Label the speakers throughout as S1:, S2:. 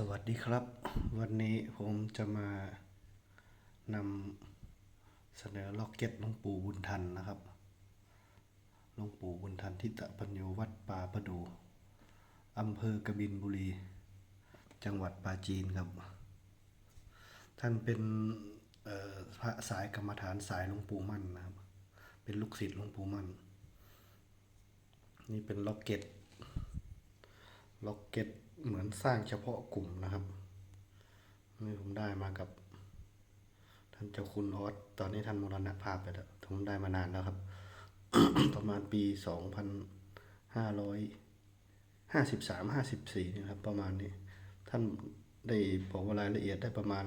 S1: สวัสดีครับ วันนี้ผมจะมานำเสนอล็อกเก็ตหลวงปู่บุญทันนะครับหลวงปู่บุญทันทิตปัญโยวัดป่าประดูอำเภอกบินบุรี จังหวัดปราจีนครับ ท่านเป็นพระสายกรรมฐานสายหลวงปู่มั่นนะครับ เป็นลูกศิษย์หลวงปู่มั่น นี่เป็นล็อกเก็ตล็อกเก็ต เหมือนสร้างเฉพาะกลุ่มนะครับนี่ผมได้มากับ ท่านเจ้าคุณออสตอนนี้ท่านมรณภาพไปแล้วผมได้มานานแล้วครับ ประมาณปีสองพันห้าร้อยห้าสิบสามห้าสิบสี่นี่ครับ ประมาณนี้ ท่านได้บอกว่ารายละเอียดได้ประมาณ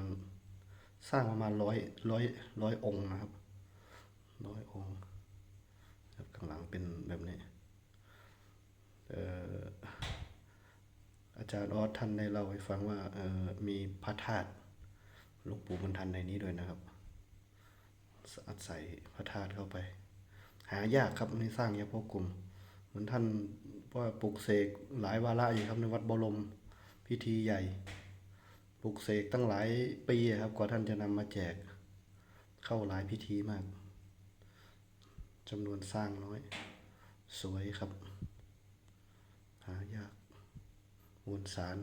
S1: สร้างประมาณร้อยร้อยร้อยองค์นะครับร้อยองค์ครับข้างหลังเป็นแบบนี้ เอ่อ อา จารย์ออสท่านได้เล่าให้ฟังว่าเออมีพระธาตุหลวงปู่บรรทันในนี้ด้วยนะครับอาศัยพระธาตุเข้าไป หายากครับไม่สร้างเฉพาะกลุ่ม เหมือนท่านว่าปลุกเสกหลายวาระอยู่ครับในวัดบรมพิธีใหญ่ปลุกเสกตั้งหลายปีครับ กว่าท่านจะนำมาแจก เข้าหลายพิธีมากจำนวนสร้างน้อย สวยครับ หายาก มวลสาร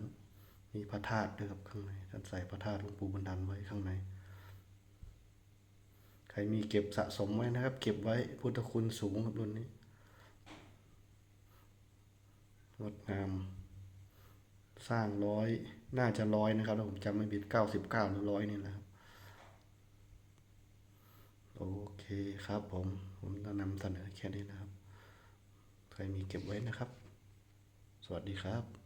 S1: มีพระธาตุด้วยครับข้างในท่านใส่พระธาตุหลวงปู่บรรทันไว้ข้างใน ใครมีเก็บสะสมไว้นะครับ เก็บไว้พุทธคุณสูงครับรุ่นนี้งดงาม สร้างร้อยน่าจะร้อยนะครับถ้าผมจำไม่ผิดเก้าสิบเก้าหรือร้อยนี่แหละครับโอเคครับผม ผมจะนำเสนอแค่นี้นะครับ ใครมีเก็บไว้นะครับ สวัสดีครับ